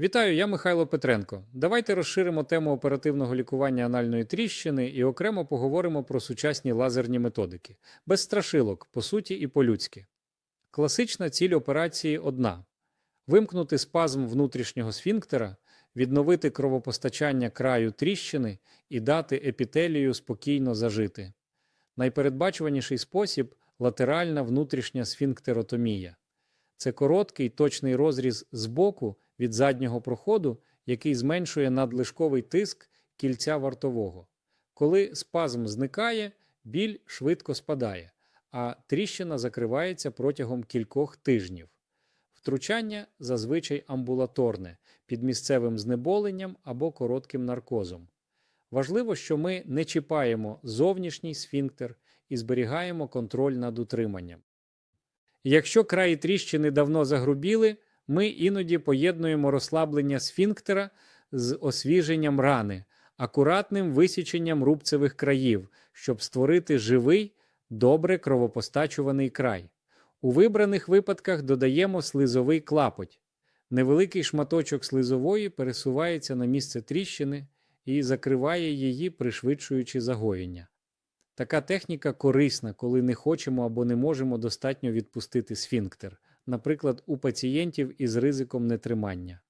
Вітаю, я Михайло Петренко. Давайте розширимо тему оперативного лікування анальної тріщини і окремо поговоримо про сучасні лазерні методики. Без страшилок, по суті і по-людськи. Класична ціль операції одна: вимкнути спазм внутрішнього сфінктера, відновити кровопостачання краю тріщини і дати епітелію спокійно зажити. Найпередбачуваніший спосіб латеральна внутрішня сфінктеротомія. Це короткий точний розріз збоку від заднього проходу, який зменшує надлишковий тиск кільця вартового. Коли спазм зникає, біль швидко спадає, а тріщина закривається протягом кількох тижнів. Втручання зазвичай амбулаторне під місцевим знеболенням або коротким наркозом. Важливо, що ми не чіпаємо зовнішній сфінктер і зберігаємо контроль над утриманням. Якщо краї тріщини давно загрубіли, ми іноді поєднуємо розслаблення сфінктера з освіженням рани, акуратним висіченням рубцевих країв, щоб створити живий, добре кровопостачуваний край. У вибраних випадках додаємо слизовий клапоть. Невеликий шматочок слизової пересувається на місце тріщини і закриває її, пришвидшуючи загоєння. Така техніка корисна, коли не хочемо або не можемо достатньо відпустити сфінктер, наприклад, у пацієнтів із ризиком нетримання.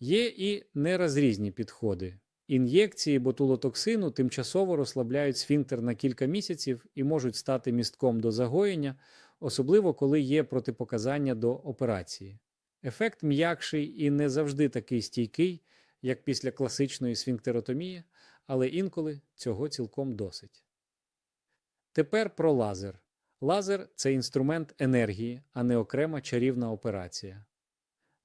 Є і нерозрізні підходи. Ін'єкції ботулотоксину тимчасово розслабляють сфінктер на кілька місяців і можуть стати містком до загоєння, особливо коли є протипоказання до операції. Ефект м'якший і не завжди такий стійкий, як після класичної сфінктеротомії, але інколи цього цілком досить. Тепер про лазер. Лазер це інструмент енергії, а не окрема чарівна операція.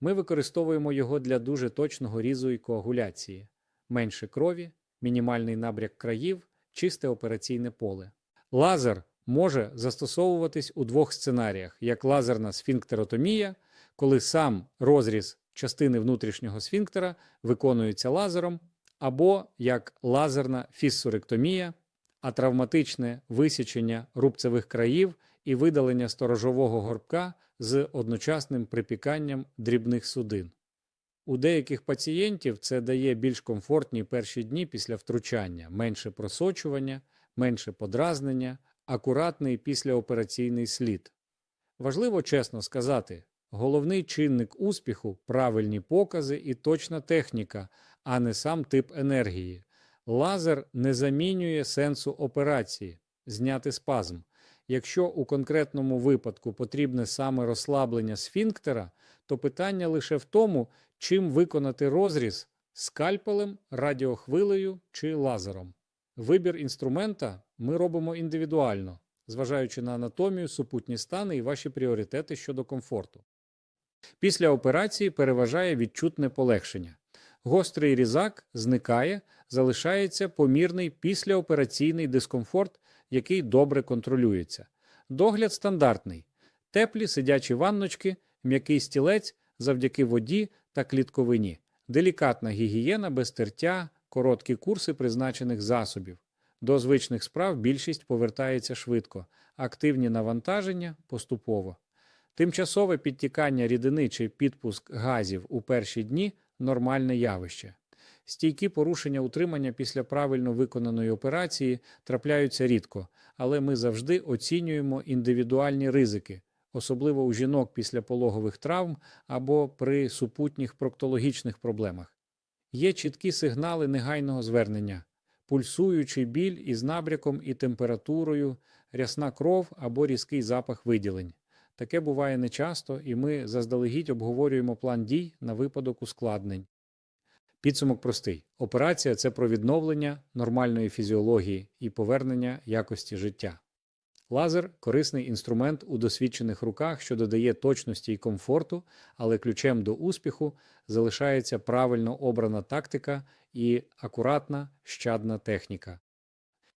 Ми використовуємо його для дуже точного різу і коагуляції, менше крові, мінімальний набряк країв, чисте операційне поле. Лазер може застосовуватись у двох сценаріях: як лазерна сфінктеротомія, коли сам розріз частини внутрішнього сфінктера виконується лазером, або як лазерна фіссуректомія, а травматичне висічення рубцевих країв і видалення сторожового горбка з одночасним припіканням дрібних судин. У деяких пацієнтів це дає більш комфортні перші дні після втручання, менше просочування, менше подразнення, акуратний післяопераційний слід. Важливо чесно сказати, головний чинник успіху правильні покази і точна техніка, а не сам тип енергії. Лазер не замінює сенсу операції зняти спазм. Якщо у конкретному випадку потрібне саме розслаблення сфінктера, то питання лише в тому, чим виконати розріз скальпелем, радіохвилею чи лазером. Вибір інструмента ми робимо індивідуально, зважаючи на анатомію, супутні стани і ваші пріоритети щодо комфорту. Після операції переважає відчутне полегшення. Гострий різак зникає, залишається помірний післяопераційний дискомфорт, який добре контролюється. Догляд стандартний: теплі сидячі ванночки, м'який стілець завдяки воді та клітковині, делікатна гігієна без тертя, короткі курси призначених засобів. До звичних справ більшість повертається швидко, активні навантаження поступово. Тимчасове підтікання рідини чи підпуск газів у перші дні нормальне явище. Стійкі порушення утримання після правильно виконаної операції трапляються рідко, але ми завжди оцінюємо індивідуальні ризики, особливо у жінок після пологових травм або при супутніх проктологічних проблемах. Є чіткі сигнали негайного звернення, пульсуючий біль із набряком і температурою, рясна кров або різкий запах виділень. Таке буває нечасто, і ми заздалегідь обговорюємо план дій на випадок ускладнень. Підсумок простий: операція це про відновлення нормальної фізіології і повернення якості життя. Лазер корисний інструмент у досвідчених руках, що додає точності і комфорту, але ключем до успіху залишається правильно обрана тактика і акуратна щадна техніка.